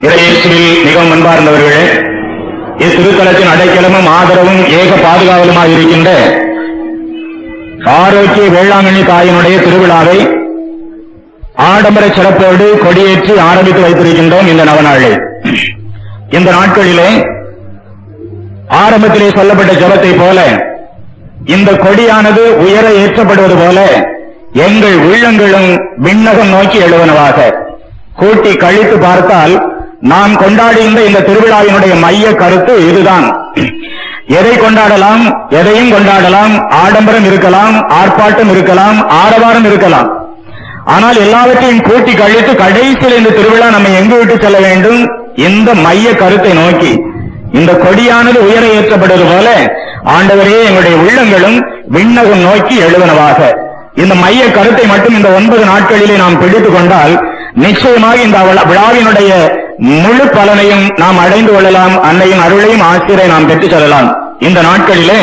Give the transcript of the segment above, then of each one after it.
இறையேசுவில் மிகவும் அன்பார்ந்தவர்களே இத்திருத்தலத்தின் அடைக்கலமும் ஆதரவும் ஏக பாதுகாவலுமாக இருக்கின்ற ஆரோக்கிய வேளாங்கண்ணி தாயினுடைய திருவிழாவை ஆடம்பர சிறப்போடு கொடியேற்றி ஆரம்பித்து வைத்திருக்கின்றோம் இந்த நவநாளில் இந்த நாட்களிலே ஆரம்பத்திலே சொல்லப்பட்ட ஜபத்தை போல இந்த கொடியானது உயர ஏற்றப்படுவது போல எங்கள் உள்ளங்களும் விண்ணகம் நோக்கி எழுவனவாக. கூட்டி கழித்து பார்த்தால் நாம் கொண்டாடுகின்ற இந்த திருவிழாவினுடைய மைய கருத்து இதுதான். எதை கொண்டாடலாம்? எதையும் கொண்டாடலாம். ஆடம்பரம் இருக்கலாம் ஆர்ப்பாட்டம் இருக்கலாம் ஆரவாரம் இருக்கலாம். ஆனால் எல்லாவற்றையும் கூட்டி கழித்து கடைசியில் இந்த திருவிழா நம்ம எங்கு விட்டு செல்ல வேண்டும்? இந்த மைய கருத்தை நோக்கி. இந்த கொடியானது உயர ஏற்றப்படுவது போல ஆண்டவரே எங்களுடைய உள்ளங்களும் விண்ணகம் நோக்கி எழுவனவாக. இந்த மைய கருத்தை மட்டும் இந்த ஒன்பது நாட்களிலே நாம் பிடித்துக் கொண்டால் நிச்சயமாக இந்த விழாவினுடைய முழு பலனையும் நாம் அடைந்து கொள்ளலாம் அன்னையின் அருளையும் ஆசிரியரை நாம் பெற்றுச் செல்லலாம். இந்த நாட்களிலே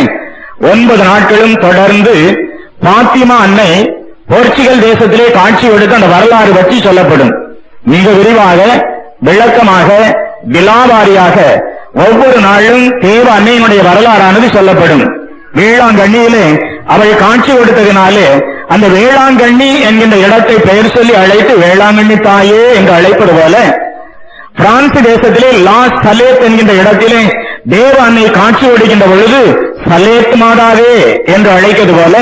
ஒன்பது நாட்களும் தொடர்ந்து பாத்திமா அன்னை போர்ச்சுகல் தேசத்திலே காட்சி கொடுத்த அந்த வரலாறு பற்றி சொல்லப்படும். மிக விரிவாக விளக்கமாக விலாவாரியாக ஒவ்வொரு நாளும் தேவ அன்னையினுடைய வரலாறானது சொல்லப்படும். வேளாங்கண்ணியிலே அவள் காட்சி கொடுத்ததினாலே அந்த வேளாங்கண்ணி என்கின்ற இடத்தை பெயர் சொல்லி அழைத்து வேளாங்கண்ணி தாயே என்று அழைப்பது போல பிரான்ஸ் தேசத்திலே லாஸ் சலேத் என்கின்ற இடத்திலே தேவ அன்னை காட்சி கொடுக்கின்ற பொழுது சலேத் மாதாவே என்று அழைக்கிறது போல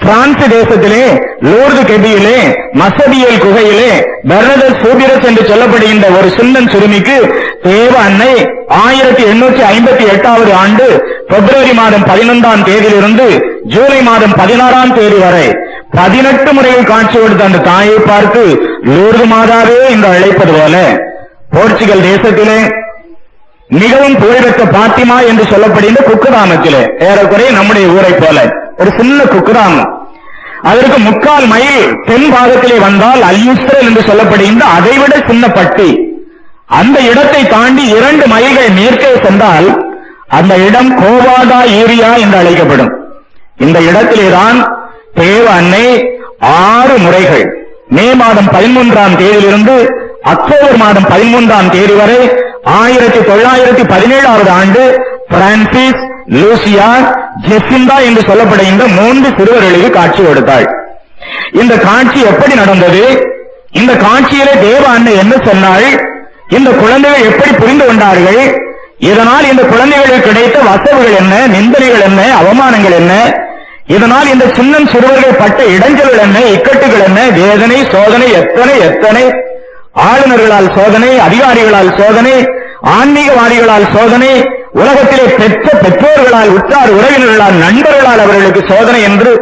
பிரான்ஸ் தேசத்திலே லோர்து கெபியிலே மசபியல் குகையிலே பெர்னதஸ் சூபிரஸ் என்று சொல்லப்படுகின்ற ஒரு சின்னன் சிறுமிக்கு தேவ அன்னை ஆயிரத்தி எண்ணூற்றி ஐம்பத்தி எட்டாவது ஆண்டு பிப்ரவரி மாதம் பதினொன்றாம் தேதியிலிருந்து ஜூலை மாதம் பதினாறாம் தேதி வரை பதினெட்டு முறையில் காட்சி கொடுத்த அந்த தாயை பார்த்து லூர்து மாதாவே என்று அழைப்பது போல போர்ச்சுகல் தேசத்திலே மிகவும் புகழ்பெற்ற பாத்திமா என்று சொல்லப்படுகின்ற குக்குதாமத்திலே. ஏறக்குறைய நம்முடைய ஊரை போல. ஒரு சின்ன குக்குதாமம். அதற்கு முக்கால் மைல் தென் பாகத்திலே வந்தால் அல்யூஸ்ரல் என்று சொல்லப்படுகின்ற அதைவிட சின்ன பட்டி. அந்த இடத்தை தாண்டி இரண்டு மைல்கள் மேற்கே சென்றால் அந்த இடம் கோவாடா ஏரியா என்று அழைக்கப்படும். இந்த இடத்திலேதான் தேவ அன்னை ஆறு முறைகள். மே மாதம் பதிமூன்றாம் தேதியிலிருந்து அக்டோபர் மாதம் பதிமூன்றாம் தேதி வரை ஆயிரத்தி தொள்ளாயிரத்தி பதினேழாவது ஆண்டு பிரான்சிஸ் லூசியா ஜெசிந்தா என்று சொல்லப்படுகின்ற மூன்று சிறுவர்களுக்கு காட்சி கொடுத்தாள். இந்த காட்சி எப்படி நடந்தது? இந்த காட்சியிலே தேவ அன்னை என்ன சொன்னாள்? இந்த குழந்தைகள் எப்படி புரிந்து கொண்டார்கள்? இதனால் இந்த குழந்தைகளுக்கு கிடைத்த வசவுகள் என்ன? நிந்தனைகள் என்ன? அவமானங்கள் என்ன? இதனால் இந்த சின்னம் சிறுவர்கள் பட்ட இடைஞ்சல்கள் என்ன? இக்கட்டுகள் என்ன? வேதனை சோதனை எத்தனை எத்தனை? ஆளுநர்களால் சோதனை அதிகாரிகளால் சோதனை ஆன்மீகவாதிகளால் சோதனை உலகத்திலே பெற்ற பெற்றோர்களால் உற்றார் உறவினர்களால் நண்பர்களால் அவர்களுக்கு சோதனை என்று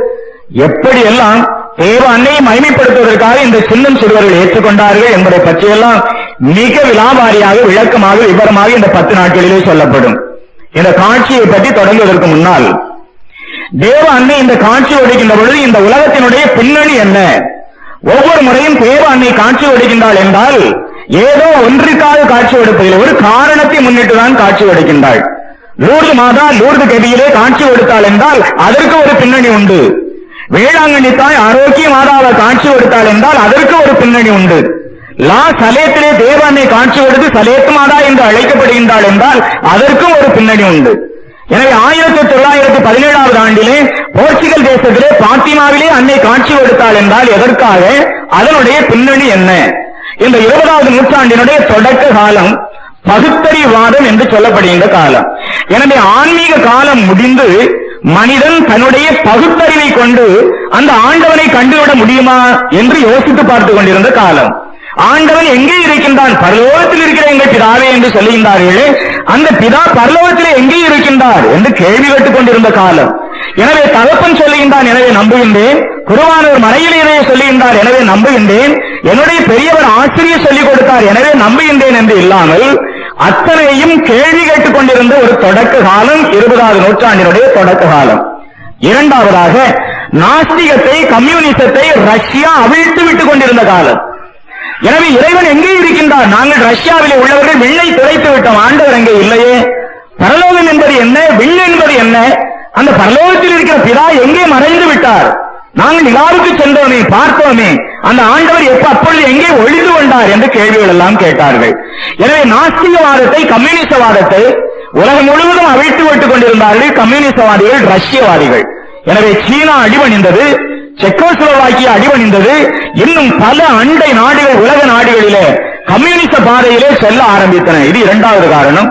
எப்படியெல்லாம் தேவ அன்னையை மகிமைப்படுத்துவதற்காக இந்த சின்னம் சிறுவர்கள் ஏற்றுக்கொண்டார்கள் என்பதை பற்றியெல்லாம் மிக விலாபாரியாக விளக்கமாக விவரமாக இந்த பத்து நாட்களிலே சொல்லப்படும். இந்த காட்சியை பற்றி தொடங்குவதற்கு முன்னால் தேவ அன்னை இந்த காட்சி ஒடுக்கின்ற பொழுது இந்த உலகத்தினுடைய பின்னணி என்ன? ஒவ்வொரு முறையும் தேவ அன்னை காட்சி ஒடுக்கின்றாள் என்றால் ஏதோ ஒன்றுக்காக காட்சி கொடுப்பதில்லை ஒரு காரணத்தை முன்னிட்டு தான் காட்சி கொடுக்கின்றாள் லூர்து மாதா லூர்து கதியிலே காட்சி கொடுத்தாள் என்றால் அதற்கு ஒரு பின்னணி உண்டு. வேளாங்கண்ணி தாய் ஆரோக்கிய மாதாவை காட்சி கொடுத்தாள் என்றால் அதற்கு ஒரு பின்னணி உண்டு. லா சலேத்திலே தேவ காட்சி கொடுத்து சலேத் மாதா என்று அழைக்கப்படுகின்றாள் என்றால் அதற்கும் ஒரு பின்னணி உண்டு. எனவே ஆயிரத்தி தொள்ளாயிரத்தி பதினேழாவது ஆண்டிலே போர்ச்சுகல் தேசத்திலே பாத்திமாவிலே அன்னை காட்சி கொடுத்தாள் என்றால் எதற்காக? அதனுடைய பின்னணி என்ன? இந்த இருபதாவது நூற்றாண்டினுடைய தொடக்க காலம் பகுத்தறிவாதம் என்று சொல்லப்படுகின்ற காலம். எனவே ஆன்மீக காலம் முடிந்து மனிதன் தன்னுடைய பகுத்தறிவை கொண்டு அந்த ஆண்டவனை கண்டுவிட முடியுமா என்று யோசித்து பார்த்துக் கொண்டிருந்த காலம். ஆண்டவன் எங்கே இருக்கின்றான்? பரலோகத்தில் இருக்கிற எங்கள் பிதாவே என்று சொல்லுகின்றார்களே. அந்த பிதா பரலோகத்திலே எங்கே இருக்கின்றார் என்று கேள்வி கேட்டுக் கொண்டிருந்த காலம். எனவே தகப்பன் சொல்லுகின்றான் எனவே நம்புகின்றேன். குருவானவர் மறையிலேயே சொல்லுகின்றார் எனவே நம்புகின்றேன். என்னுடைய பெரியவர் ஆசிரியர் சொல்லிக் கொடுத்தார் எனவே நம்புகின்றேன் என்று இல்லாமல் அத்தனையும் கேள்வி கேட்டுக் கொண்டிருந்த ஒரு தொடக்க காலம் இருபதாவது நூற்றாண்டினுடைய தொடக்க காலம். இரண்டாவதாக நாஸ்திகத்தை கம்யூனிசத்தை ரஷ்யா அவிழ்த்து விட்டுக் கொண்டிருந்த காலம். எனவே இறைவன் எங்கே இருக்கின்றார்? நாங்கள் ரஷ்யாவிலே உள்ளவர்கள் விண்ணை துளைத்து விட்டோம். ஆண்டவர் அங்கே இல்லையே. பரலோகம் என்பது என்ன? விண் என்பது என்ன? அந்த பரலோகத்தில் இருக்கிற பிதா எங்கே மறைந்து விட்டார்? நாங்கள் நிலாவுக்கு சென்றோமே பார்த்தோமே. அந்த ஆண்டவர் எப்ப அப்பொழுது எங்கே ஒளிந்து கொண்டார் என்று கேள்விகள் எல்லாம் கேட்டார்கள். எனவே நாஸ்திகவாதத்தை கம்யூனிசவாதத்தை உலகம் முழுவதும் அவிழ்த்து விட்டுக் கொண்டிருந்தார்கள் கம்யூனிசவாதிகள் ரஷ்யவாதிகள். எனவே சீனா அடிபணிந்தது. செக்கோஸ்லோவாக்கிய அடிபணிந்தது இன்னும் பல அண்டை நாடுகள் உலக நாடுகளிலே கம்யூனிச பாதையிலே செல்ல ஆரம்பித்தன. இது இரண்டாவது காரணம்.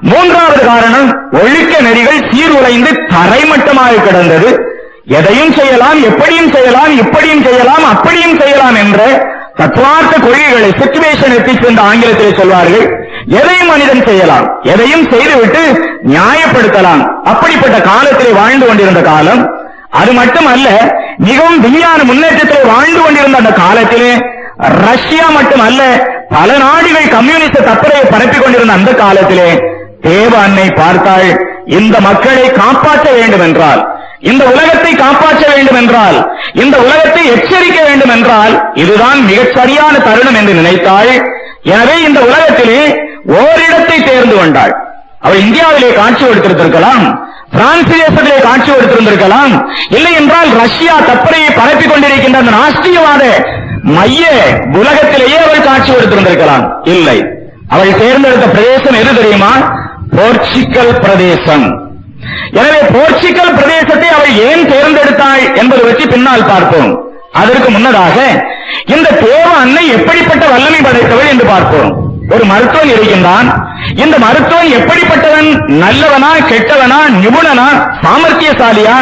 மூன்றாவது காரணம் ஒழுக்க நெறிகள் சீர்குலைந்து தரைமட்டமாக கிடந்தது. எதையும் செய்யலாம் எப்படியும் செய்யலாம் இப்படியும் செய்யலாம் அப்படியும் செய்யலாம் என்ற தத்துவார்த்த கொள்கைகளை சுச்சுவேஷன் எத்திக்ஸ் என்று ஆங்கிலத்தில் சொல்வார்கள். எதையும் மனிதன் செய்யலாம் எதையும் செய்துவிட்டு நியாயப்படுத்தலாம். அப்படிப்பட்ட காலத்திலே வாழ்ந்து கொண்டிருந்த காலம். அது மட்டுமல்ல மிகவும் விஞ்ஞான முன்னேற்றத்தில் வாழ்ந்து கொண்டிருந்த அந்த காலத்திலே ரஷ்யா மட்டுமல்ல பல நாடுகள் கம்யூனிஸ்ட் தப்பறையை பரப்பிக் கொண்டிருந்த அந்த காலத்திலே தேவ அன்னை பார்த்தாள் இந்த மக்களை காப்பாற்ற வேண்டும் என்றால் இந்த உலகத்தை காப்பாற்ற வேண்டும் என்றால் இந்த உலகத்தை எச்சரிக்க வேண்டும் என்றால் இதுதான் மிகச் சரியான தருணம் என்று நினைத்தாள். எனவே இந்த உலகத்திலே ஓரிடத்தை தேர்ந்து கொண்டாள். அவள் இந்தியாவிலே காட்சி கொடுத்திருந்திருக்கலாம். பிரான்ஸ் தேசத்திலே காட்சி கொடுத்திருந்திருக்கலாம் இல்லை என்றால் ரஷ்யா தப்பறையை பரப்பிக் கொண்டிருக்கின்ற அந்த நாஸ்திகவாத மைய உலகத்திலேயே அவள் காட்சி கொடுத்திருந்திருக்கலாம் இல்லை. அவள் தேர்ந்தெடுத்த பிரதேசம் எது தெரியுமா? போர்ச்சுக்கல் பிரதேசம். எனவே போர்ச்சுகல் பிரதேசத்தை அவள் ஏன் தேர்ந்தெடுத்தாள் என்பது பற்றி பின்னால் பார்ப்போம். அதற்கு முன்னதாக இந்த தேவ அன்னை எப்படிப்பட்ட வல்லமை படைத்தவள் என்று பார்ப்போம். ஒரு மருத்துவன் இருக்கின்றான். இந்த மருத்துவன் எப்படிப்பட்டவன்? நல்லவனா கெட்டவனா நிபுணனா சாமர்த்தியசாலியா?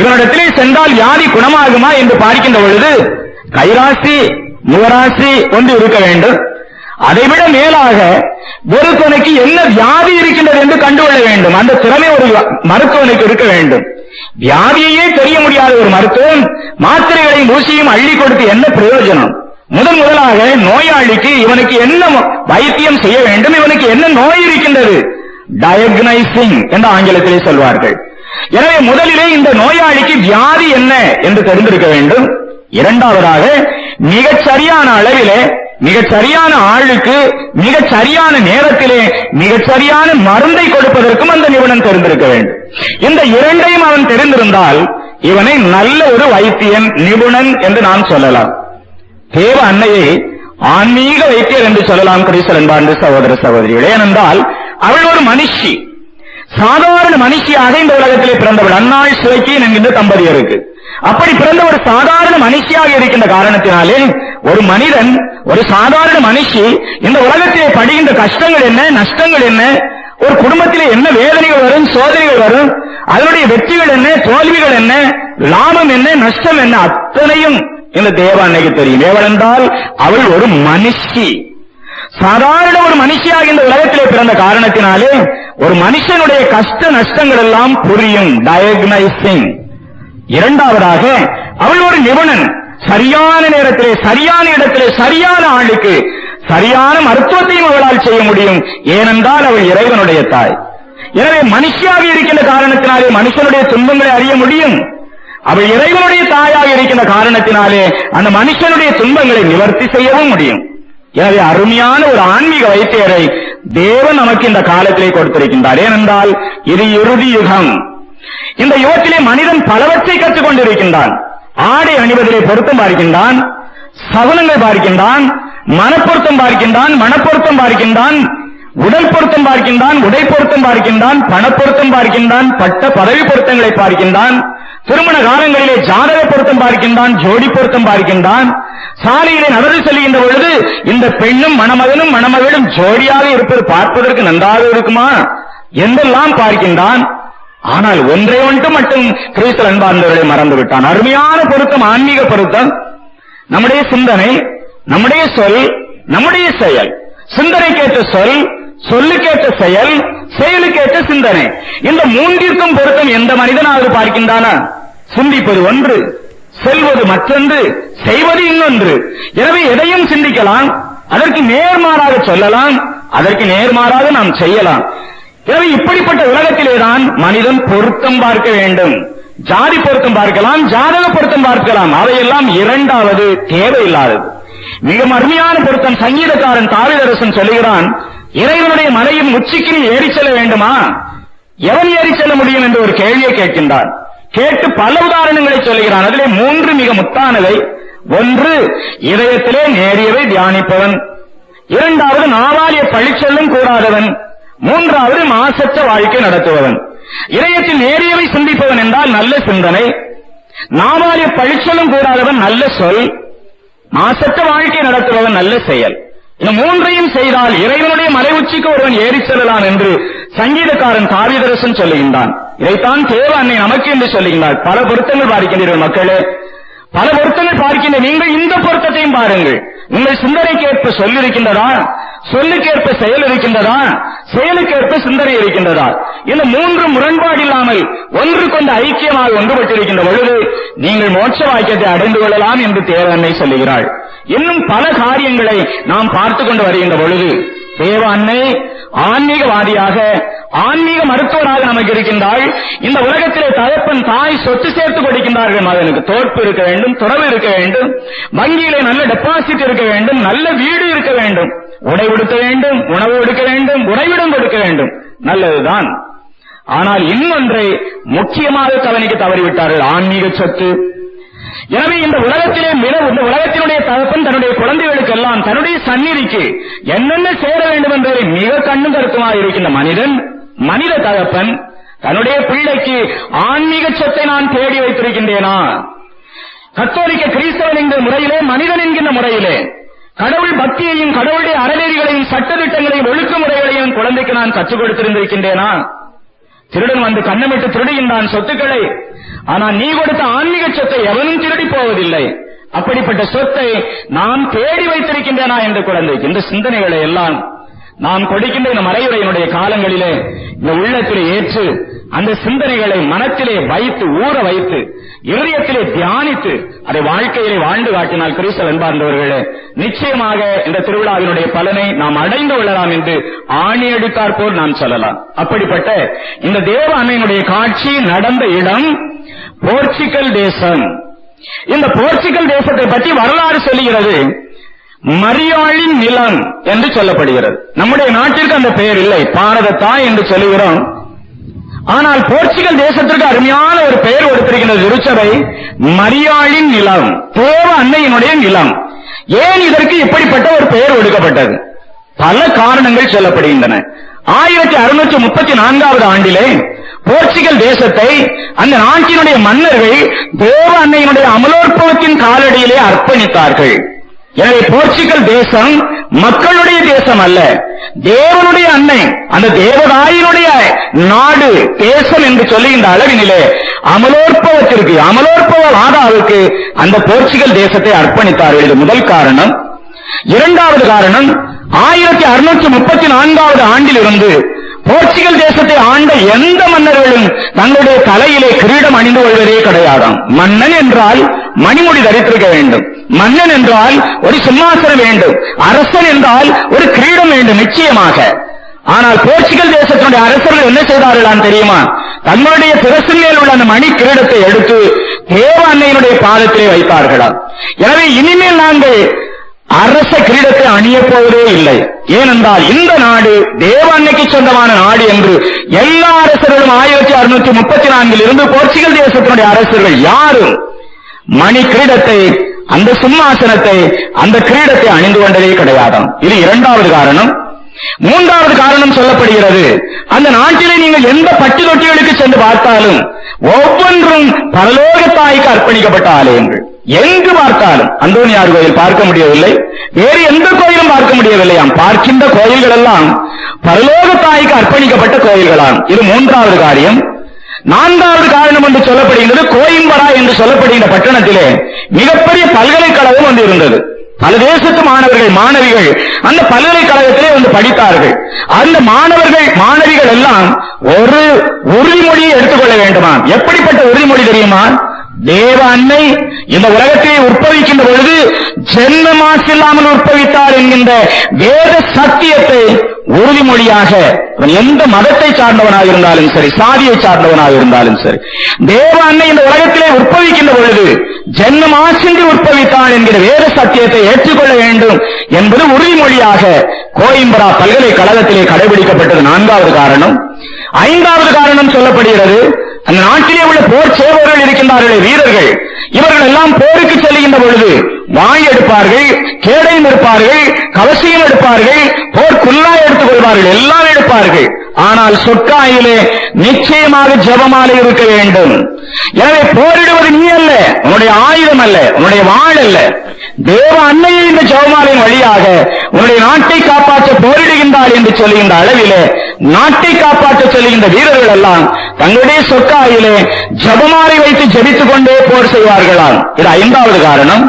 இவனிடத்திலே சென்றால் வியாதி குணமாகுமா என்று பார்க்கின்ற பொழுது கைராசி முகராசி ஒன்று இருக்க வேண்டும். அதைவிட மேலாக ஒருத்தனுக்கு என்ன வியாதி இருக்கின்றது என்று கண்டுகொள்ள வேண்டும். அந்த திறமை ஒரு மருத்துவனுக்கு இருக்க வேண்டும். வியாதியையே தெரிய முடியாத ஒரு மருத்துவம் மாத்திரைகளையும் ஊசியும் அள்ளி கொடுத்து என்ன பிரயோஜனம்? முதன் முதலாக நோயாளிக்கு இவனுக்கு என்ன வைத்தியம் செய்ய வேண்டும் இவனுக்கு என்ன நோய் இருக்கின்றது? டயக்னைசிங் என்று ஆங்கிலத்திலே சொல்வார்கள். எனவே முதலிலே இந்த நோயாளிக்கு வியாதி என்ன என்று தெரிந்திருக்க வேண்டும். இரண்டாவதாக மிகச் சரியான அளவிலே மிகச் சரியான ஆளுக்கு மிகச் சரியான நேரத்திலே மிகச் சரியான மருந்தை கொடுப்பதற்கும் அந்த நிபுணன் தெரிந்திருக்க வேண்டும். இந்த இரண்டையும் அவன் தெரிந்திருந்தால் இவனை நல்ல ஒரு வைத்தியன் நிபுணன் என்று நாம் சொல்லலாம். தேவ அன்னையை ஆன்மீக வைத்தியர் என்று சொல்லலாம் கிறிஸ்தல் என்பார்ந்த சகோதர சகோதரிகளே. ஏனென்றால் அவள் ஒரு மனுஷி சாதாரண மனுஷியாக இந்த உலகத்திலே பிறந்தவள். அன்னாள் சுவைக்கியன் என்கின்ற தம்பதியருக்கு. அப்படி பிறந்த ஒரு சாதாரண மனுஷியாக இருக்கின்ற காரணத்தினாலே ஒரு மனிதன் ஒரு சாதாரண மனுஷி இந்த உலகத்திலே படுகின்ற கஷ்டங்கள் என்ன நஷ்டங்கள் என்ன ஒரு குடும்பத்திலே என்ன வேதனைகள் வரும் சோதனைகள் வரும் அதனுடைய வெற்றிகள் என்ன தோல்விகள் என்ன லாபம் என்ன நஷ்டம் என்ன அத்தனையும் இந்த தேவ அன்னைக்கு தெரியும். தேவன் என்றால் அவள் ஒரு மனுஷி. சாதாரண ஒரு மனுஷியாக இந்த உலகத்திலே பிறந்த காரணத்தினாலே ஒரு மனுஷனுடைய கஷ்ட நஷ்டங்கள் எல்லாம் புரியும் டயக்னைசிங் இரண்டாவதாக அவள் ஒரு நிபுணன். சரியான நேரத்திலே சரியான இடத்திலே சரியான ஆளுக்கு சரியான மருத்துவத்தையும் அவளால் செய்ய முடியும். ஏனென்றால் அவள் இறைவனுடைய தாய். எனவே மனுஷியாக இருக்கின்ற காரணத்தினாலே மனுஷனுடைய துன்பங்களை அறிய முடியும். அவள் இறைவனுடைய தாயாக இருக்கின்ற காரணத்தினாலே அந்த மனுஷனுடைய துன்பங்களை நிவர்த்தி செய்யவும் முடியும். எனவே அருமையான ஒரு ஆன்மீக வைத்தியரை தேவன் நமக்கு இந்த காலத்திலே கொடுத்திருக்கின்றார். ஏனென்றால் இது இறுதி யுகம். இந்த யுகத்திலே மனிதன் பலவற்றை கற்றுக்கொண்டிருக்கின்றான். ஆடை அணிவதிலே பொருத்தம் பார்க்கின்றான் சகுனங்கள் பார்க்கின்றான் மனப்பொருத்தம் பார்க்கின்றான் மனப்பொருத்தம் பார்க்கின்றான் உடல் பொருத்தம் பார்க்கின்றான் உடை பொருத்தம் பார்க்கின்றான் பணப்பொருத்தம் பார்க்கின்றான் பட்ட பதவி பொருத்தங்களை பார்க்கின்றான். திருமண காலங்களிலே ஜாதக பொருத்தம் பார்க்கின்றான் ஜோடி பொருத்தம் பார்க்கின்றான். சாலையிலே நடந்து செல்கின்ற பொழுது இந்த பெண்ணும் மணமகனும் மணமகளும் ஜோடியாக இருப்பது பார்ப்பதற்கு நன்றாக இருக்குமா? என்றெல்லாம் பார்க்கின்றான். ஆனால் ஒன்றை ஒன்று மட்டும் கிறிஸ்தல் அன்பார்ந்தவர்களை மறந்து விட்டான் அருமையான பொருத்தம் ஆன்மீக பொருத்தம். நம்முடைய சிந்தனை நம்முடைய சொல் நம்முடைய செயல். சிந்தனைக்கேற்ற சொல் சொல்லுக்கேற்ற செயல் செயலுக்கேற்ற சிந்தனை. இந்த மூன்றிற்கும் பொருத்தம் எந்த மனிதனாவது பார்க்கின்றானா? சிந்திப்பது ஒன்று செல்வது மற்றொன்று செய்வது இன்னொன்று. எனவே எதையும் சிந்திக்கலாம் அதற்கு நேர்மாறாக சொல்லலாம் அதற்கு நேர்மாறாக நாம் செய்யலாம். எனவே இப்படிப்பட்ட உலகத்திலேதான் மனிதன் பொருத்தம் பார்க்க வேண்டும். ஜாதி பொருத்தம் பார்க்கலாம் ஜாதக பொருத்தம் பார்க்கலாம். அவையெல்லாம் இரண்டாவது தேவையில்லாதது. மிக அருமையான பொருத்தம் சங்கீதக்காரன் தாவிதரசன் சொல்லுகிறான் இறைவனுடைய மலையின் உச்சிக்கு நீ ஏறி செல்ல வேண்டுமா? எவன் ஏறி செல்ல முடியும் என்று ஒரு கேள்வியை கேட்கின்றான். கேட்டு பல உதாரணங்களை சொல்லுகிறான். அதிலே மூன்று மிக முத்தானவை ஒன்று இதயத்திலே நேரியவை தியானிப்பவன். இரண்டாவது நாவாலிய பழிச்சொல்லும் கூறாதவன் மூன்றாவது மாசற்ற வாழ்க்கை நடத்துபவன். இதயத்தில் நேரியவை சிந்திப்பவன் என்றால் நல்ல சிந்தனை. நாவாலிய பழிச்சொல்லும் கூறாதவன் நல்ல சொல். மாசற்ற வாழ்க்கை நடத்துபவன் நல்ல செயல். இந்த மூன்றையும் செய்தால் இறைவனுடைய மலை உச்சிக்கு ஒருவன் ஏறி செல்லலாம் என்று சங்கீதக்காரன் தாவிதரசன் சொல்லுகின்றான். இதைத்தான் தேவ அன்னை நமக்கு என்று சொல்லுகின்றார் பல பொருத்தங்கள் பார்க்கின்றீர்கள் மக்களே. பல பொருத்தங்கள் பார்க்கின்ற நீங்கள் இந்த பொருத்தத்தையும் பாருங்கள். உங்கள் சிந்தனைக்கேற்ப சொல் இருக்கின்றதா சொல்லுக்கேற்ப செயல் இருக்கின்றதா செயலுக்கேற்ப சிந்தனை இருக்கின்றதா? இந்த மூன்று முரண்பாடு இல்லாமல் ஒன்று கொண்டு ஐக்கியமாக ஒன்றுபட்டிருக்கின்ற பொழுது நீங்கள் மோட்ச வாக்கியத்தை அடைந்து கொள்ளலாம் என்று தேவன்னை சொல்லுகிறாள். இன்னும் பல காரியங்களை நாம் பார்த்து கொண்டு வருகின்ற பொழுது தேவ அன்னை ஆன்மீகவாதியாக ஆன்மீக மருத்துவராக நமக்கு இருக்கின்றாள். இந்த உலகத்திலே தகப்பன் தாய் சொத்து சேர்த்து கொடுக்கின்றார்கள். மகனுக்கு தோற்பு இருக்க வேண்டும் துறவு இருக்க வேண்டும் வங்கியிலே நல்ல டெபாசிட் இருக்க வேண்டும் நல்ல வீடு இருக்க வேண்டும். உடை உடுக்க வேண்டும் உணவு எடுக்க வேண்டும் உறைவிடம் கொடுக்க வேண்டும். நல்லதுதான். ஆனால் இன்னொன்றை முக்கியமாக கவனிக்க தவறிவிட்டார்கள். ஆன்மீக சொத்து எனவே இந்த உலகத்திலே மிக இந்த உலகத்தினுடைய தகப்பன் தன்னுடைய குழந்தைகளுக்கு எல்லாம் தன்னுடைய சந்நிதிக்கு என்னென்ன சேர வேண்டும் என்பதை மிக கண்ணும் கருத்துமாக இருக்கின்ற மனிதன் மனித தகப்பன் தன்னுடைய பிள்ளைக்கு ஆன்மீக சொத்தை நான் தேடி வைத்திருக்கின்றேனா? கத்தோலிக்க கிறிஸ்தவன் என்கிற முறையிலே மனிதன் என்கின்ற முறையிலே கடவுள் பக்தியையும் கடவுளுடைய அறநெறிகளையும் சட்டத்திட்டங்களையும் ஒழுக்க முறைகளையும் குழந்தைக்கு நான் கற்றுக் கொடுத்திருந்திருக்கின்றேனா? திருடன் வந்து கண்ணமிட்டு திருடுகின்றான் சொத்துக்களை. ஆனால் நீ கொடுத்த ஆன்மீக சொத்தை எவனும் திருடி போவதில்லை. அப்படிப்பட்ட சொத்தை நான் தேடி வைத்திருக்கின்றேனா என்ற குழந்தைக்கு. இந்த சிந்தனைகளை எல்லாம் நாம் கொடுக்கின்ற இந்த மறையுரையினுடைய காலங்களிலே இந்த உள்ளத்திலே ஏற்று அந்த சிந்தனைகளை மனத்திலே வைத்து ஊற வைத்து இதயத்திலே தியானித்து அதை வாழ்க்கையிலே வாழ்ந்து காட்டினால் கிறிஸ்தவ என்பார்ந்தவர்களே நிச்சயமாக இந்த திருவிழாவினுடைய பலனை நாம் அடைந்து கொள்ளலாம் என்று ஆணி அடித்தார் போல் நாம் சொல்லலாம். அப்படிப்பட்ட இந்த தேவ அன்னையினுடைய காட்சி நடந்த இடம் போர்ச்சுகல் தேசம். இந்த போர்ச்சுகல் தேசத்தை பற்றி வரலாறு சொல்லுகிறது. மரியாளின் நிலம் என்று சொல்லப்படுகிறது. நம்முடைய நாட்டிற்கு அந்த பெயர் இல்லை. பாரத தாய் என்று சொல்லுகிறோம். ஆனால் போர்ச்சுகல் தேசத்திற்கு அருமையான ஒரு பெயர் கொடுத்திருக்கின்றது திருச்சபை மரியாளின் நிலம் தேவ அன்னையினுடைய நிலம். ஏன் இதற்கு இப்படிப்பட்ட ஒரு பெயர் ஒடுக்கப்பட்டது? பல காரணங்கள் சொல்லப்படுகின்றன. ஆயிரத்தி அறுநூற்றி முப்பத்தி நான்காவது ஆண்டிலே போர்ச்சுகல் தேசத்தை அந்த நாட்டினுடைய மன்னர்கள் தேவ அன்னையினுடைய அமலோற்பவத்தின் காலடியிலே அர்ப்பணித்தார்கள். எனவே போர்ச்சுகல் தேசம் மக்களுடைய தேசம் அல்ல தேவனுடைய அன்னை அந்த தேவதாயினுடைய நாடு தேசம் என்று சொல்லுகின்ற அளவினிலே அமலோற்பவத்திற்கு அமலோற்பவ மாதாவுக்கு அந்த போர்ச்சுகல் தேசத்தை அர்ப்பணித்தார்கள். இது முதல் காரணம். இரண்டாவது காரணம் ஆயிரத்தி அறுநூற்றி முப்பத்தி நான்காவது ஆண்டிலிருந்து போர்ச்சுகல் தேசத்தை ஆண்ட எந்த மன்னர்களும் தங்களுடைய தலையிலே கிரீடம் அணிந்து கொள்வதே கிடையாதாம். மன்னன் என்றால் மணிமுடி தரித்திருக்க வேண்டும். மன்னன் என்றால் ஒரு சிம்மாசனம் வேண்டும். அரசன் என்றால் ஒரு கிரீடம் வேண்டும் நிச்சயமாக. ஆனால் போர்ச்சுகல் தேசத்தினுடைய அரசர்கள் என்ன செய்தார்களாம் தெரியுமா? தங்களுடைய சிரசின் மேல் உள்ள அந்த மணி கிரீடத்தை எடுத்து தேவ அன்னையினுடைய பாதத்திலே வைத்தார்களாம். எனவே இனிமேல் நாங்கள் அரச கிரீடத்தை அணியப் போவதே இல்லை. ஏனென்றால் இந்த நாடு தேவ அன்னைக்கு சொந்தமான நாடு என்று எல்லா அரசர்களும் ஆயிரத்தி அறுநூற்றி முப்பத்தி நான்கில் இருந்து போர்ச்சுகல் தேசத்தினுடைய அரசர்கள் யாரும் மணி கிரீடத்தை அந்த சிம்மாசனத்தை அந்த கிரீடத்தை அணிந்து கொண்டதே கிடையாதாம். இது இரண்டாவது காரணம். மூன்றாவது காரணம் சொல்லப்படுகிறது. அந்த நாட்டிலே நீங்கள் எந்த பட்டு தொட்டிகளுக்கு சென்று பார்த்தாலும் ஒவ்வொன்றும் பரலோக தாய்க்கு அர்ப்பணிக்கப்பட்ட ஆலயங்கள் எங்கு பார்த்தாலும் அந்தோனியார் கோயில் பார்க்க முடியவில்லை. வேறு எந்த கோயிலும் பார்க்க முடியவில்லையாம் பார்க்கின்ற கோயில்கள் எல்லாம் பரலோக தாய்க்கு அர்ப்பணிக்கப்பட்ட கோயில்களாம். இது மூன்றாவது காரியம். நான்காவது காரணம் என்று சொல்லப்படுகின்றது கோயம்பரா என்று சொல்லப்படுகின்ற பட்டணத்திலே மிகப்பெரிய பல்கலைக்கழகம் வந்து இருந்தது. பல தேசத்து மாணவர்கள் மாணவிகள் அந்த பல்கலைக்கழகத்திலே வந்து படித்தார்கள். அந்த மாணவர்கள் மாணவிகள் எல்லாம் ஒரு உறுதிமொழியை எடுத்துக்கொள்ள வேண்டுமா? எப்படிப்பட்ட உறுதிமொழி தெரியுமா? தேவ அன்னை இந்த உலகத்தை உற்பவிக்கின்ற பொழுது ஜென்ம மாசில்லாமல் உற்பவித்தார் என்கின்ற வேத சத்தியத்தை உறுதிமொழியாக அவன் எந்த மதத்தை சார்ந்தவனாக இருந்தாலும் சரி சாதியை சார்ந்தவனாக இருந்தாலும் சரி தேவ அன்னை இந்த உலகத்திலே உற்பவிக்கின்ற பொழுது ஜென்ம மாசின்றி உற்பவித்தான் என்கிற வேத சத்தியத்தை ஏற்றுக்கொள்ள வேண்டும் என்பது உறுதிமொழியாக கோயம்பரா பல்கலைக்கழகத்திலே கடைபிடிக்கப்பட்டது நான்காவது காரணம். ஐந்தாவது காரணம் சொல்லப்படுகிறது அந்த நாட்டிலே உள்ள போர் சேவர்கள் இருக்கின்றார்களே வீரர்கள் இவர்கள் எல்லாம் போருக்கு செல்லுகின்ற பொழுது வாய் எடுப்பார்கள் கேடையும் எடுப்பார்கள் கவசியம் எடுப்பார்கள் போர் குல்லாய் எடுத்துக் கொள்வார்கள் எல்லாம் எடுப்பார்கள். ஆனால் சொற்காயிலே நிச்சயமாக ஜெபமாலை இருக்க வேண்டும். எனவே போரிடுவது நீ அல்ல உன்னுடைய ஆயுதம் அல்ல உன்னுடைய வாழ் அல்ல. தேவ அன்னையை இந்த ஜெபமாலையின் வழியாக உன்னுடைய நாட்டை காப்பாற்ற போரிடுகின்றாள் என்று சொல்லுகின்ற அளவிலே நாட்டை காப்பாற்ற சொல்லுகின்ற வீரர்கள் எல்லாம் தங்களுடைய சொற்காயிலே ஜபமாலை வைத்து ஜபித்துக் கொண்டே போர் செய்வார்களாம். இது ஐந்தாவது காரணம்.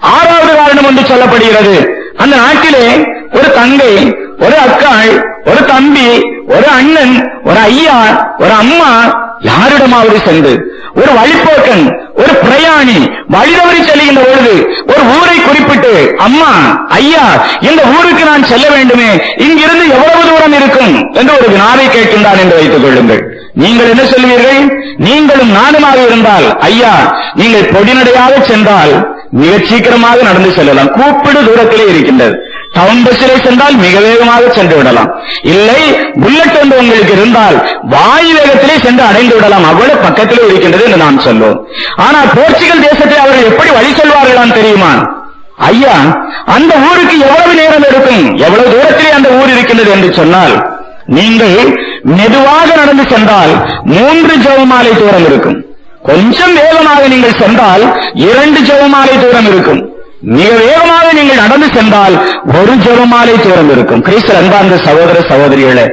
ஆறாவது காரணம் என்று சொல்லப்படுகிறது. அந்த நாட்டிலே ஒரு தங்கை ஒரு அக்காள் ஒரு தம்பி ஒரு அண்ணன் ஒரு ஐயா ஒரு அம்மா யாரிடமாவது சென்று? ஒரு வழிபோக்கன் ஒரு பிரயாணி வழிதவறி செல்கின்ற பொழுது ஒரு ஊரை குறிப்பிட்டு அம்மா ஐயா இந்த ஊருக்கு நான் செல்ல வேண்டுமே இங்கிருந்து எவ்வளவு தூரம் இருக்கும்? என்று ஒரு வினாவை கேட்கின்றான் என்று வைத்துக் கொள்ளுங்கள். நீங்கள் என்ன சொல்வீர்கள்? நீங்களும் நானுமாக இருந்தால் ஐயா நீங்கள் பொடிநடையாக சென்றால் மிக சீக்கிரமாக நடந்து செல்லலாம். கூப்பிடு தூரத்திலே இருக்கின்றது. டவுன் பஸ்ஸிலே சென்றால் மிக வேகமாக சென்று விடலாம். இல்லை புல்லட் ஒன்று உங்களுக்கு இருந்தால் வாயு வேகத்திலே சென்று அடைந்து விடலாம். அவ்வளவு பக்கத்திலே இருக்கின்றது என்று நாம் சொல்லுவோம். ஆனால் போர்ச்சுகல் தேசத்தை அவர்கள் எப்படி வழி சொல்வார்களாம் தெரியுமா? ஐயா அந்த ஊருக்கு எவ்வளவு நேரம் இருக்கும் எவ்வளவு தூரத்திலே அந்த ஊர் இருக்கின்றது என்று சொன்னால் நீங்கள் மெதுவாக நடந்து சென்றால் மூன்று ஜெபமாலை தூரம் இருக்கும். கொஞ்சம் வேகமாக நீங்கள் சென்றால் இரண்டு ஜெபமாலை தூரம் இருக்கும். மிக வேகமாக நீங்கள் நடந்து சென்றால் ஒரு ஜெபமாலை தூரம் இருக்கும். கிறிஸ்து அன்பார்ந்த சகோதர சகோதரிகளே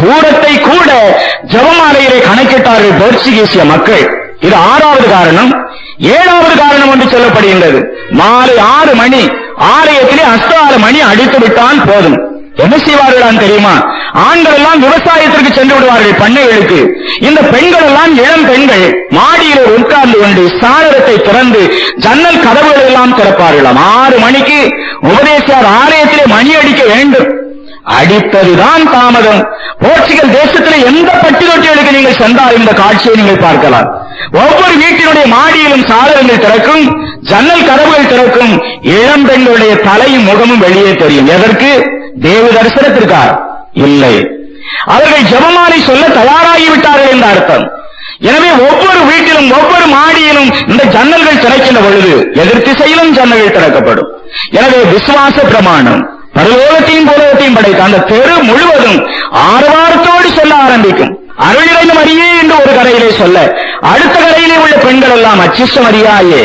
தூரத்தை கூட ஜெபமாலையிலே கணக்கிட்டார்கள் போர்ச்சுகீசிய மக்கள். இது ஆறாவது காரணம். ஏழாவது காரணம் என்று சொல்லப்படுகின்றது. மாலை ஆறு மணி ஆலயத்திலே அஸ்தார மணி அடித்து விட்டான் போதும். என்ன செய்வார்களாம் தெரியுமா? ஆண்கள் எல்லாம் விவசாயத்திற்கு சென்று விடுவார்கள் பண்ணைகளுக்கு. இந்த பெண்கள் எல்லாம் இளம் பெண்கள் மாடியிலே உட்கார்ந்து கொண்டு சாளரத்தை திறந்து ஜன்னல் கதவுகள் எல்லாம் திறப்பார்களாம் ஆறு மணிக்கு உபதேசியார் ஆலயத்திலே மணி அடிக்க வேண்டும். அடித்ததுதான் தாமதம். போர்ச்சுகல் தேசத்தில் எந்த பட்டிதொட்டிகளுக்கு நீங்கள் சென்றால் இந்த காட்சியை நீங்கள் பார்க்கலாம். ஒவ்வொரு வீட்டினுடைய மாடியிலும் சாதகங்கள் திறக்கும் ஜன்னல் கதவுகள் திறக்கும் இளம் பெண்களுடைய தலையும் முகமும் வெளியே தெரியும். எதற்கு? தேவ தரிசனத்திற்கார் இல்லை. அவர்கள் ஜபமாலை சொல்ல தயாராகி விட்டார்கள் என்ற அர்த்தம். எனவே ஒவ்வொரு வீட்டிலும் ஒவ்வொரு மாடியிலும் இந்த ஜன்னல்கள் திறக்கின்ற பொழுது எதிர்த்திசையிலும் ஜன்னல்கள் திறக்கப்படும். எனவே விசுவாச பிரமாணம். பரலோகத்தையும் பூலோகத்தையும் படைத்த அந்த தெரு முழுவதும் ஆரவாரத்தோடு சொல்ல ஆரம்பிக்கும். அருளிடம் அறியே என்று ஒரு கரையிலே சொல்ல அடுத்த கரையிலே உள்ள பெண்கள் எல்லாம் அச்சிஷ்ட மரியாயே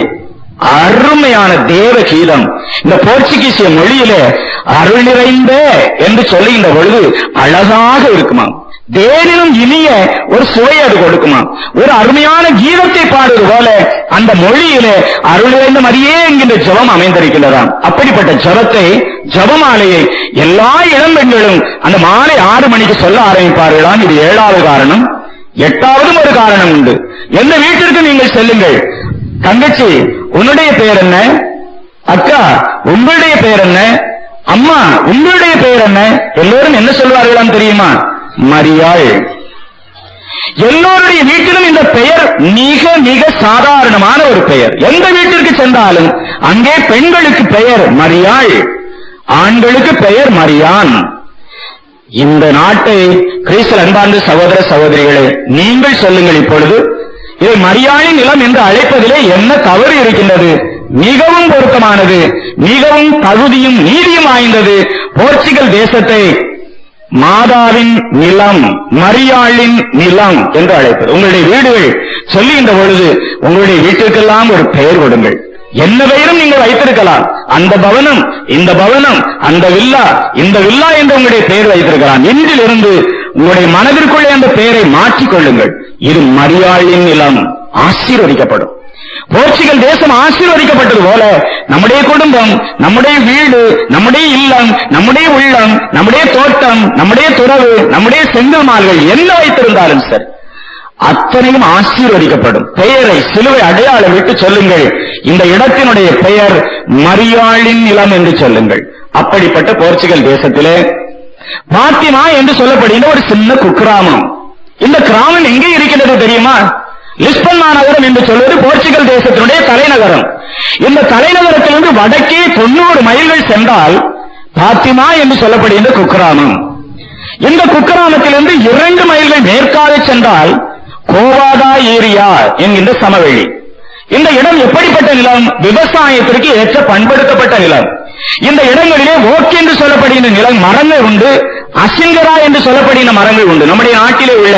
அருமையான தேவ கீதம் இந்த போர்ச்சுகீசிய மொழியிலே அருள் நிறைந்த என்று சொல்லுகின்ற பொழுது அழகாக இருக்குமா தேனிலும் இனிய ஒரு சுவை அது கொடுக்குமா ஒரு அருமையான கீதத்தை பாடுவது போல அந்த மொழியிலே அருள் நிறைந்த மரியே என்கின்ற ஜபம் அமைந்திருக்கின்றதாம். அப்படிப்பட்ட ஜபத்தை ஜபமாலையை எல்லா இளம் பெண்களும் அந்த மாலை ஆறு மணிக்கு சொல்ல ஆரம்பிப்பார்களாம். இது ஏழாவது காரணம். எட்டாவதும் ஒரு காரணம் உண்டு. எந்த வீட்டிற்கு நீங்கள் செல்லுங்கள். தங்கச்சி உன்னுடைய பெயர் என்ன? அக்கா உங்களுடைய பெயர் என்ன? அம்மா உங்களுடைய பெயர் என்ன? எல்லோரும் என்ன சொல்வார்களாம் தெரியுமா? மரியாள். எல்லோருடைய வீட்டிலும் இந்த பெயர் மிக மிக சாதாரணமான ஒரு பெயர். எந்த வீட்டிற்கு சென்றாலும் அங்கே பெண்களுக்கு பெயர் மரியாள். ஆண்களுக்கு பெயர் மரியான். இந்த நாட்டை கிறிஸ்தல் அன்பார்ந்த சகோதர சகோதரிகளே நீங்கள் சொல்லுங்கள் இப்பொழுது இதை மரியாளின் நிலம் என்று அழைப்பதிலே என்ன தவறு இருக்கின்றது? மிகவும் பொருத்தமானது. மிகவும் தகுதியும் நீதியும் வாய்ந்தது. போர்ச்சுகல் தேசத்தை மாதாவின் நிலம் மரியாளின் நிலம் என்று அழைப்பது. உங்களுடைய வீடுகள் சொல்லுகின்ற பொழுது உங்களுடைய வீட்டிற்கெல்லாம் ஒரு பெயர் கொடுங்கள். என்ன பெயரும் நீங்கள் வைத்திருக்கலாம். அந்த பவனம் இந்த பவனம் அந்த வில்லா இந்த வில்லா என்று உங்களுடைய பெயர் வைத்திருக்கலாம். இன்றிலிருந்து உங்களுடைய மனதிற்குள்ளே அந்த பெயரை மாற்றிக் கொள்ளுங்கள். இது மரியாளின் நிலம் ஆசீர்வதிக்கப்படும். போர்ச்சுகல் தேசம் ஆசீர்வதிக்கப்பட்டது போல நம்முடைய குடும்பம் நம்முடைய வீடு நம்முடைய இல்லம் நம்முடைய உள்ளம் நம்முடைய தோட்டம் நம்முடைய துறவு நம்முடைய செங்கல்மால்கள் என்ன வைத்திருந்தாலும் சரி அத்தனையும் ஆசீர்வதிக்கப்படும். பெயரை சிலுவை அடையாளம் விட்டு சொல்லுங்கள். இந்த இடத்தினுடைய பெயர் மரியாளின் நிலம் என்று சொல்லுங்கள். அப்படிப்பட்ட போர்ச்சுகல் தேசத்திலே பாத்திமா என்று சொல்லப்படுகின்ற ஒரு சின்ன குக்கிராமம். இந்த கிராமம் எங்கே இருக்கிறது தெரியுமா? லிஸ்பன் மாநகரம் என்று சொல்வது போர்ச்சுகல் தேசத்தினுடைய தலைநகரம். இந்த தலைநகரத்திலிருந்து வடக்கே தொண்ணூறு மைல்கள் சென்றால் பாத்திமா என்று சொல்லப்படுகின்ற குக்கிராமம். இந்த குக்கிராமத்திலிருந்து இரண்டு மைல்கள் மேற்காக சென்றால் கோவாதா ஏரியா என்கின்ற சமவெளி. இந்த இடம் எப்படிப்பட்ட நிலம்? விவசாயத்திற்கு ஏற்ற பண்படுத்தப்பட்ட நிலம். இந்த இடங்களிலே ஓக் என்று சொல்லப்படுகின்ற நிலம் மரங்கள் உண்டு அசிங்கரா என்று சொல்லப்படுகிற மரங்கள் உண்டு. நம்முடைய நாட்டிலே உள்ள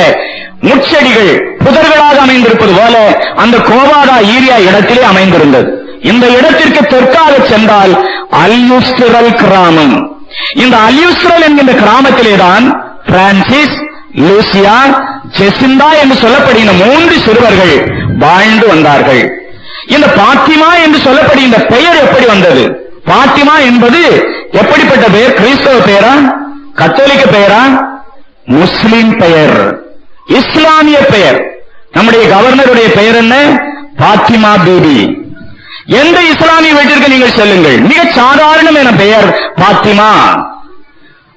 முட்செடிகள் புதர்களாக அமைந்திருப்பது போல அந்த கோவாதா ஈரியா இடத்திலே அமைந்திருந்தது. இந்த இடத்திற்கு தெற்காக சென்றால் அல்யுஸ்திரல் கிராமம். இந்த அல்யுஸ்ரல் என்கின்ற கிராமத்திலேதான் பிரான்சிஸ் லூசியா ஜெசிந்தா என்று சொல்லப்படுகிற மூன்று சிறுவர்கள் வாழ்ந்து வந்தார்கள். இந்த பாத்திமா என்று சொல்லப்படுகின்ற பெயர் எப்படி வந்தது? பாத்திமா என்பது எப்படிப்பட்ட பெயர் கிறிஸ்தவ பெயரா கத்தோலிக்க பெயரா? முஸ்லிம் பெயர். இஸ்லாமிய பெயர். நம்முடைய கவர்னருடைய பெயர் என்ன? பாத்திமா பீபி. எந்த இஸ்லாமிய வீட்டிற்கு நீங்கள் செல்லுங்கள்? மிக சாதாரணமான பெயர் பாத்திமா.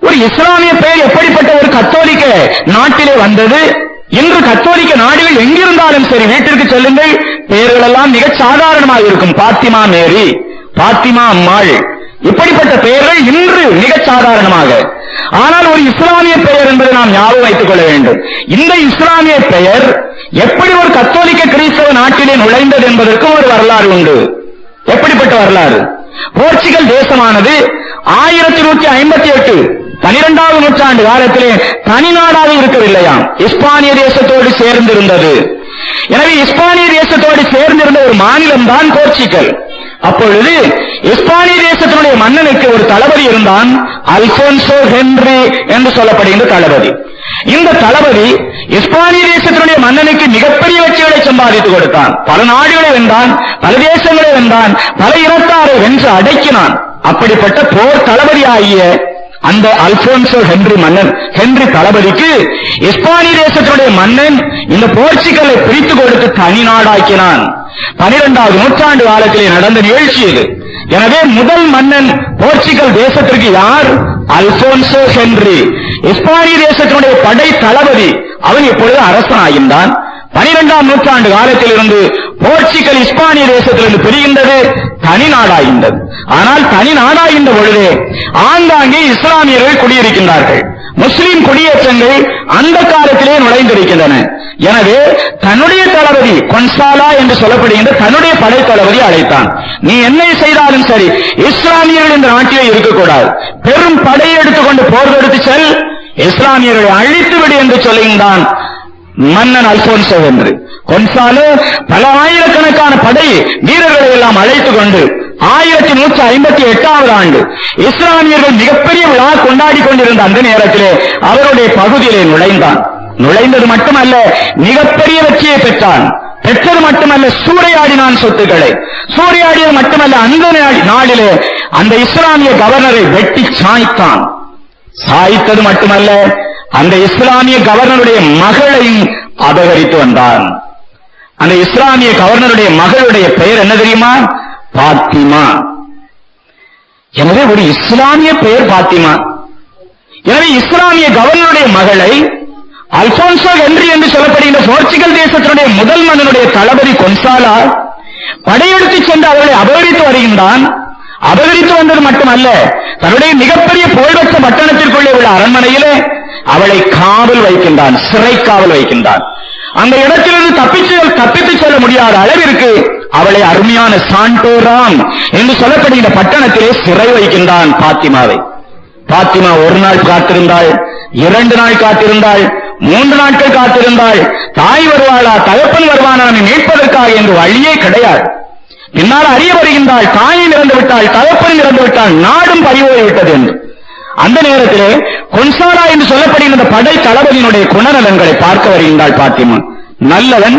ஒரு இஸ்லாமிய பெயர் எப்படிப்பட்ட ஒரு கத்தோலிக்க நாட்டிலே வந்தது? இன்று கத்தோலிக்க நாடுகள் எங்கிருந்தாலும் சரி வீட்டிற்கு செல்லுங்கள். பெயர்கள் எல்லாம் மிக சாதாரணமாக இருக்கும். பாத்திமா மேரி பாத்திமா அம்மாள். இப்படிப்பட்ட பெயர்கள் இன்று மிக சாதாரணமாக. ஆனால் ஒரு இஸ்லாமிய பெயர் என்பதை நாம் ஞாபகம் வைத்துக் கொள்ள வேண்டும். இந்த இஸ்லாமிய பெயர் எப்படி ஒரு கத்தோலிக்க கிறிஸ்தவ நாட்டிலே நுழைந்தது என்பதற்கும் ஒரு வரலாறு உண்டு. எப்படிப்பட்ட வரலாறு? போர்ச்சுகல் தேசமானது ஆயிரத்தி நூற்றி ஐம்பத்தி எட்டு பனிரெண்டாவது நூற்றாண்டு காலத்திலே தனிநாடாக இருக்கவில்லையாம் இஸ்பானிய தேசத்தோடு சேர்ந்திருந்தது. எனவே இஸ்பானிய தேசத்தோடு சேர்ந்திருந்த ஒரு மாநிலம் தான் போர்ச்சுகல். அப்பொழுது இஸ்பானிய தேசத்தினுடைய மன்னனுக்கு ஒரு தளபதி இருந்தான் அல்போன்சோ ஹென்றி என்று சொல்லப்படுகின்ற தளபதி. இந்த தளபதி இஸ்பானிய தேசத்தினுடைய மன்னனுக்கு மிகப்பெரிய வெற்றிகளை சம்பாதித்து கொடுத்தான். பல நாடுகளை வென்றான் பல தேசங்களை வென்றான் பல இனத்தாரை வென்று அடக்கினான். அப்படிப்பட்ட போர் தளபதி ஆகிய அந்த அல்போன்சோ ஹென்றி மன்னன் ஹென்றி தளபதிக்கு இஸ்பானிய தேசத்தினுடைய மன்னன் இந்த போர்ச்சுகலை பிரித்து கொடுத்து தனி நாடாக்கினான். பனிரெண்டாவது நூற்றாண்டு காலத்திலே நடந்த நிகழ்ச்சி இது. எனவே முதல் மன்னன் போர்ச்சுகல் தேசத்திற்கு யார்? Alfonso Henry. இஸ்பானிய தேசத்தினுடைய படை தளபதி அவன் இப்பொழுது அரசனாகின்றான். பனிரெண்டாம் நூற்றாண்டு காலத்தில் இருந்து போர்ச்சுகல் இஸ்பானிய தேசத்திலிருந்து பிரிகின்றது தனி நாடாகின்றது. ஆனால் தனி நாடாகின்ற பொழுதே ஆங்காங்கே இஸ்லாமியர்கள் குடியிருக்கின்றார்கள். முஸ்லிம் குடியேற்றங்கள் அந்த காலத்திலே நுழைந்திருக்கின்றன. எனவே தன்னுடைய தளபதி கொன்சாலா என்று சொல்லப்படுகின்ற தன்னுடைய படை தளபதி அழைத்தான். நீ என்ன செய்தாலும் சரி இஸ்லாமியர்கள் இந்த நாட்டிலே இருக்கக்கூடாது. பெரும் படையை எடுத்துக்கொண்டு போர் தொடுத்து செல் இஸ்லாமியர்களை அழித்துவிடு என்று சொல்லுகின்றான். மன்னன் அல்போன்சோ என்று. கொன்சாலோ பல ஆயிரக்கணக்கான படை வீரர்களை எல்லாம் அழைத்துக் கொண்டு ஆயிரத்தி நூற்றி ஐம்பத்தி எட்டாவது ஆண்டு இஸ்லாமியர்கள் மிகப்பெரிய விழா கொண்டாடி கொண்டிருந்த அந்த நேரத்திலே அவருடைய பகுதியிலே நுழைந்தான். நுழைந்தது மட்டுமல்ல மிகப்பெரிய வெற்றியை பெற்றான். பெற்றது மட்டுமல்ல சூறையாடினான் சொத்துக்களை. சூறையாடியது மட்டுமல்ல அந்த நாளிலே அந்த இஸ்லாமிய கவர்னரை வெட்டி சாய்த்தான் சாய்த்தது மட்டுமல்ல அந்த இஸ்லாமிய கவர்னருடைய மகளையும் அபகரித்து வந்தான். அந்த இஸ்லாமிய கவர்னருடைய மகளுடைய பெயர் என்ன தெரியுமா? பாத்திமா. எனவே ஒரு இஸ்லாமிய பெயர் பாத்திமா. எனவே இஸ்லாமிய கவர்னருடைய மகளை அல்போன்சோ ஹென்றி என்று சொல்லப்படுகின்ற போர்ச்சுகல் தேசத்தினுடைய முதல் மன்னனுடைய தளபதி கொன்சாலா படையெடுத்து சென்று அவர்களை அபகரித்து வருகின்றான். அபகரித்து வந்தது மட்டுமல்ல தன்னுடைய மிகப்பெரிய புகழ்பெற்ற பட்டணத்திற்குள்ளே உள்ள அரண்மனையிலே அவளை காவல் வைக்கின்றான் சிறை காவல் வைக்கின்றான். அந்த இடத்திலிருந்து தப்பிச்சு தப்பித்து செல்ல முடியாத அளவிற்கு அவளை அருமையான சாண்டோராம் என்று சொல்லப்படுகின்ற பட்டணத்திலே சிறை வைக்கின்றான் பாத்திமாவை. பாத்திமா ஒரு நாள் காத்திருந்தாள் இரண்டு நாள் காத்திருந்தாள் மூன்று நாட்கள் காத்திருந்தாள். தாய் வருவாளா தகப்பன் வருவானா மீட்பதற்காக என்று வழியே கிடையாது. பின்னால் அறிய வருகின்றாள் தாயும் இறந்து விட்டாள் தகப்பன் இறந்து விட்டாள் நாடும் பறிவோய் விட்டது என்று. அந்த நேரத்திலே கொன்சாலா என்று சொல்லப்படுகின்ற படை தளபதியினுடைய குணநலன்களை பார்க்க வருகின்றாள் பாத்திமா. நல்லவன்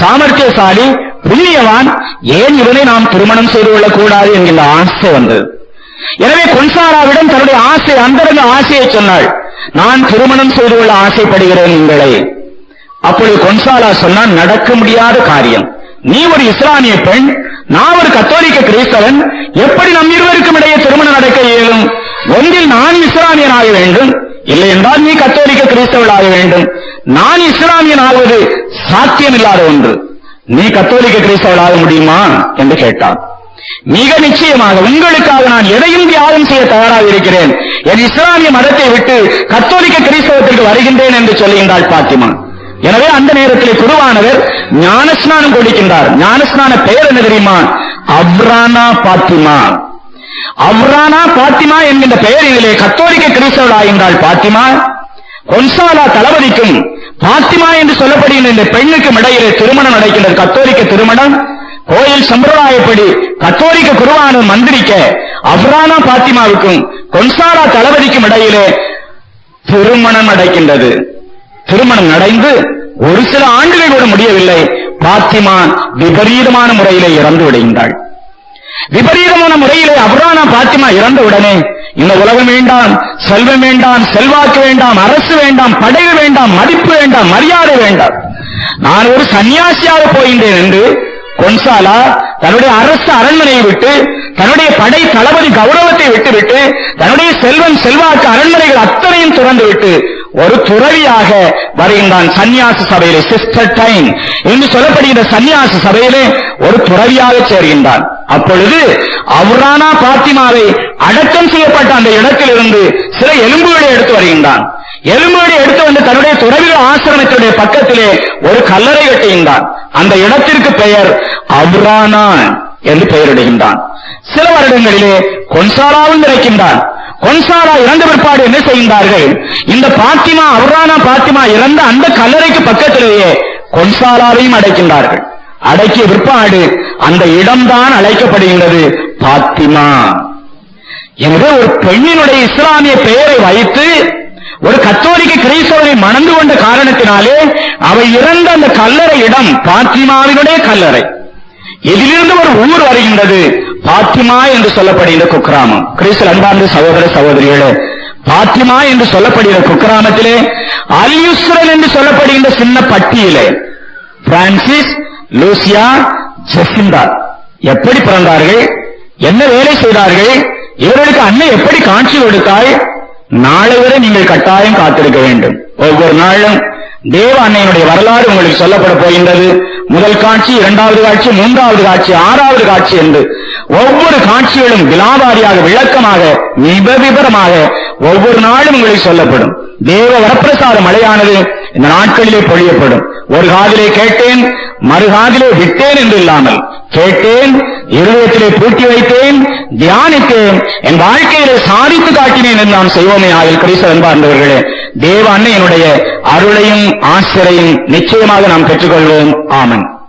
சாமர்த்தியசாலி புண்ணியவான். ஏன் இவனை நாம் திருமணம் செய்து கொள்ளக் கூடாது என்கின்ற ஆசை வந்தது. எனவே கொன்சாராவிடம் தன்னுடைய ஆசை அந்தரங்க ஆசையை சொன்னாள். நான் திருமணம் செய்து கொள்ள ஆசைப்படுகிறேன் உங்களை. அப்பொழுது கொன்சாலா சொன்னால் நடக்க முடியாத காரியம். நீ ஒரு இஸ்லாமிய பெண் நான் ஒரு கத்தோலிக்க கிறிஸ்தவன். எப்படி நம் இருவருக்கும் இடையே திருமணம் நடக்க இயலும்? ஒன்றில் நான் இஸ்லாமியன் ஆக வேண்டும். இல்லை என்றால் நீ கத்தோலிக்க கிறிஸ்தவள் ஆக வேண்டும். நான் இஸ்லாமியன் ஆவது சாத்தியமில்லாத ஒன்று. நீ கத்தோலிக்க கிறிஸ்தவள் ஆக முடியுமா? என்று கேட்டான். மிக நிச்சயமாக உங்களுக்காக நான் எதையும் தியாகம் செய்ய தயாராக இருக்கிறேன். என் இஸ்லாமிய மதத்தை விட்டு கத்தோலிக்க கிறிஸ்தவத்திற்கு வருகின்றேன் என்று சொல்லுகின்றாள் பாத்திமா. எனவே அந்த நேரத்தில் குருவானவர் ஞானஸ்நானம் கொடுக்கின்றார். ஞானஸ்நான பெயர் என்ன தெரியுமா? அப்ரானா பாத்திமா. அவ்ரானா பாத்திமா என்கின்ற பெயரிலே கத்தோலிக்க கிறிஸ்தவளாகின்றாள் பாத்திமா. கொன்சாலா தளபதிக்கும் பாத்திமா என்று சொல்லப்படுகின்ற இந்த பெண்ணுக்கும் இடையிலே திருமணம் நடக்கின்றது கத்தோலிக்க திருமணம். கோயில் சம்பிரதாயப்படி கத்தோலிக்க குருவான மந்திரிக்க அவ்ரானா பாத்திமாவுக்கும் கொன்சாலா தளபதிக்கும் இடையிலே திருமணம் நடக்கின்றது. திருமணம் நடந்து ஒரு சில ஆண்டுகள் கூட முடியவில்லை. பாத்திமா விபரீதமான முறையிலே இறந்து விடுகின்றாள். விபரீதமான முறையிலே அபரானா பாத்திமா இறந்த உடனே இந்த உலகம் வேண்டாம் செல்வம் வேண்டாம் செல்வாக்கு வேண்டாம் அரசு வேண்டாம் படைவு வேண்டாம் மதிப்பு வேண்டாம் மரியாதை வேண்டாம். நான் ஒரு சன்னியாசியாக போகின்றேன் என்று கொன்சாலா தன்னுடைய அரசு அரண்மனையை விட்டு தன்னுடைய படை தளபதி கௌரவத்தை விட்டுவிட்டு தன்னுடைய செல்வம் செல்வாக்கு அரண்மனைகள் அத்தனையும் துறந்து விட்டு ஒரு துறவியாக வருகின்றான் சன்னியாச சபையிலே சிஸ்டர் டைம் என்று சொல்லப்படுகிற சன்னியாச சபையிலே ஒரு துறவியாக சேர்கின்றான். அப்பொழுது அவுரானா பாத்திமாவை அடக்கம் செய்யப்பட்ட அந்த இடத்திலிருந்து சில எலும்புகளை எடுத்து வருகின்றான். எலும்புகளை எடுத்து வந்து தன்னுடைய துறவிகள் ஆசிரமத்தினுடைய பக்கத்திலே ஒரு கல்லறை கட்டுகின்றான். அந்த இடத்திற்கு பெயர் அவ்ரானா என்று பெயரிடுகின்றான். சில வருடங்களிலே கொன்சாலாவும் இறக்கின்றான் கொன்சாலா இறந்த பிற்பாடு என்ன செய்கின்றார்கள்? இந்த பாத்திமா அவ்ரானா பாத்திமா இறந்த அந்த கல்லறைக்கு பக்கத்திலேயே கொன்சாலாவையும் அடைக்கின்றார்கள். அடக்கிய பிற்பாடு அந்த இடம்தான் அழைக்கப்படுகின்றது பாத்திமா. எனவே ஒரு பெண்ணினுடைய இஸ்லாமிய பெயரை வைத்து ஒரு கத்தோலிக்க கிரைஸ்தவரை மணந்து கொண்ட காரணத்தினாலே அவை இறந்த அந்த கல்லறை இடம் பாத்திமாவினுடைய கல்லறை. இதிலிருந்து ஒரு ஊர் வருகின்றது? பாத்திமா என்று சொல்லப்படுகிற குக்கிராமம். கிறிஸ்தல் அன்பார்ந்த சகோதர சகோதரிகளே பாத்திமா என்று சொல்லப்படுகிற குக்கிராமத்திலே அல்யுஸ்ரன் என்று சொல்லப்படுகின்ற சின்ன பட்டியலே பிரான்சிஸ் லூசியா ஜெசிந்தா எப்படி பிறந்தார்கள் என்ன வேலை செய்தார்கள் இவர்களுக்கு அன்னை எப்படி காட்சி கொடுத்தாய் நாளை வரை நீங்கள் கட்டாயம் காத்திருக்க வேண்டும். ஒவ்வொரு நாளும் தேவ அன்னையினுடைய வரலாறு உங்களுக்கு சொல்லப்பட போகின்றது. முதல் காட்சி இரண்டாவது காட்சி மூன்றாவது காட்சி ஆறாவது காட்சி என்று ஒவ்வொரு காட்சிகளும் விலாவாரியாக விளக்கமாக மிக விபரமாக ஒவ்வொரு நாளும் உங்களுக்கு சொல்லப்படும். தேவ வரப்பிரசாத மழையானது இந்த நாட்களிலே பொழியப்படும். ஒரு காதிலே கேட்டேன் மறு காதிலே விட்டேன் என்று இல்லாமல். கேட்டேன் இருதயத்திலே பூட்டி வைத்தேன் தியானித்தேன் என் வாழ்க்கையிலே சாதித்து காட்டினேன் என்று நாம் செய்வோமே ஆகில் கிறிஸ்தவ அன்பார்ந்தவர்களே. தேவ அன்னையனுடைய அருளையும் ஆசிரையும் நிச்சயமாக நாம் பெற்றுக்கொள்வோம். ஆமன்.